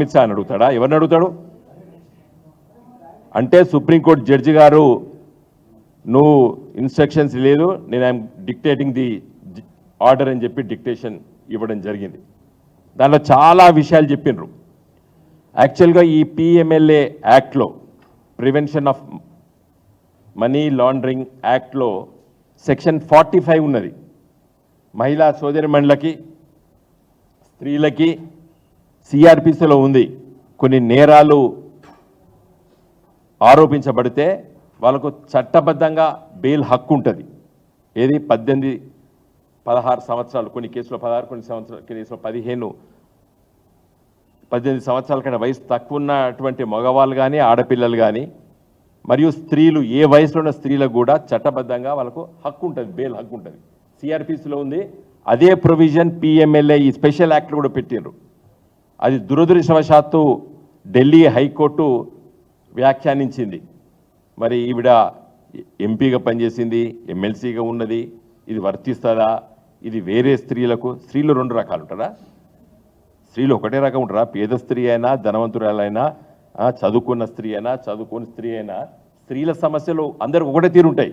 అమిత్ షా అని అడుగుతాడా? ఎవరిని అడుగుతాడు? అంటే సుప్రీంకోర్టు జడ్జి గారు నువ్వు ఇన్స్ట్రక్షన్స్ లేదు నేను ఐఎమ్ డిక్టేటింగ్ ది ఆర్డర్ అని చెప్పి డిక్టేషన్ ఇవ్వడం జరిగింది. దాంట్లో చాలా విషయాలు చెప్పిండ్రు యాక్చువల్గా ఈ పిఎంఎల్ఏ యాక్ట్లో ప్రివెన్షన్ ఆఫ్ మనీ లాండరింగ్ యాక్ట్లో సెక్షన్ ఫార్టీ ఫైవ్ ఉన్నది. మహిళా సోదరిమణులకి స్త్రీలకి సిఆర్పిసిలో ఉంది. కొన్ని నేరాలు ఆరోపించబడితే వాళ్ళకు చట్టబద్ధంగా బెయిల్ హక్కు ఉంటుంది. ఏది? పద్దెనిమిది పదహారు సంవత్సరాలు కొన్ని కేసులో పదహారు కొన్ని సంవత్సరాలు కేసులో పదిహేను. పద్దెనిమిది సంవత్సరాల కంటే వయసు తక్కువ ఉన్నటువంటి మగవాళ్ళు కానీ ఆడపిల్లలు కానీ మరియు స్త్రీలు ఏ వయసులో ఉన్న స్త్రీలకు కూడా చట్టబద్ధంగా వాళ్ళకు హక్కు ఉంటుంది బెయిల్ హక్కు ఉంటుంది. సిఆర్పిసిలో ఉంది. అదే ప్రొవిజన్ పిఎంఎల్ఏ ఈ స్పెషల్ యాక్ట్ కూడా పెట్టిండ్రు అది దురదృష్టవశాత్తు ఢిల్లీ హైకోర్టు వ్యాఖ్యానించింది. మరి ఈవిడ ఎంపీగా పనిచేసింది ఎమ్మెల్సీగా ఉన్నది ఇది వర్తిస్తుందా ఇది వేరే స్త్రీలకు స్త్రీలు రెండు రకాలు ఉంటారా? స్త్రీలు ఒకటే రకం ఉంటారా? పేద స్త్రీ అయినా ధనవంతురాలైనా చదువుకున్న స్త్రీ అయినా చదువుకున్న స్త్రీ అయినా స్త్రీల సమస్యలు అందరికి ఒకటే తీరుంటాయి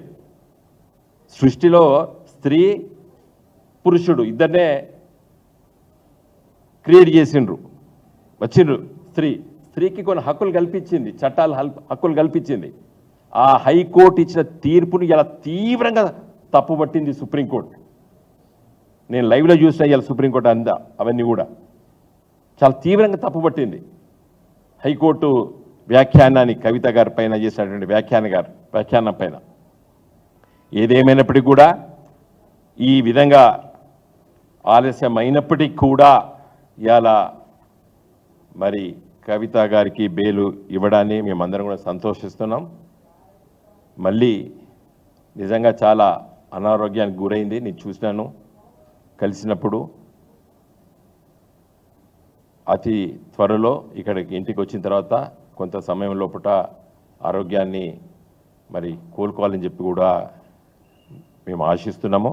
సృష్టిలో స్త్రీ పురుషుడు ఇద్దరినే క్రియేట్ చేసిండ్రు. వచ్చిండ్రు. స్త్రీ స్త్రీకి కొన్ని హక్కులు కల్పించింది చట్టాలు హక్కులు కల్పించింది. ఆ హైకోర్టు ఇచ్చిన తీర్పుని ఇలా తీవ్రంగా తప్పుపట్టింది సుప్రీంకోర్టు. నేను లైవ్లో చూసిన ఇలా సుప్రీంకోర్టు అందా అవన్నీ కూడా. చాలా తీవ్రంగా తప్పుపట్టింది. హైకోర్టు వ్యాఖ్యానాన్ని కవిత గారి పైన చేసినటువంటి వ్యాఖ్యాన గారు వ్యాఖ్యానం పైన. ఏదేమైనప్పటికీ కూడా ఈ విధంగా ఆలస్యం అయినప్పటికీ కూడా ఇలా మరి కవిత గారికి బెయిలు ఇవ్వడాన్ని మేమందరం కూడా సంతోషిస్తున్నాం. మళ్ళీ నిజంగా చాలా అనారోగ్యానికి గురైంది నేను చూసినాను కలిసినప్పుడు అతి త్వరలో ఇక్కడికి ఇంటికి వచ్చిన తర్వాత కొంత సమయం లోపల ఆరోగ్యాన్ని మరి కోలుకోవాలని చెప్పి కూడా మేము ఆశిస్తున్నాము.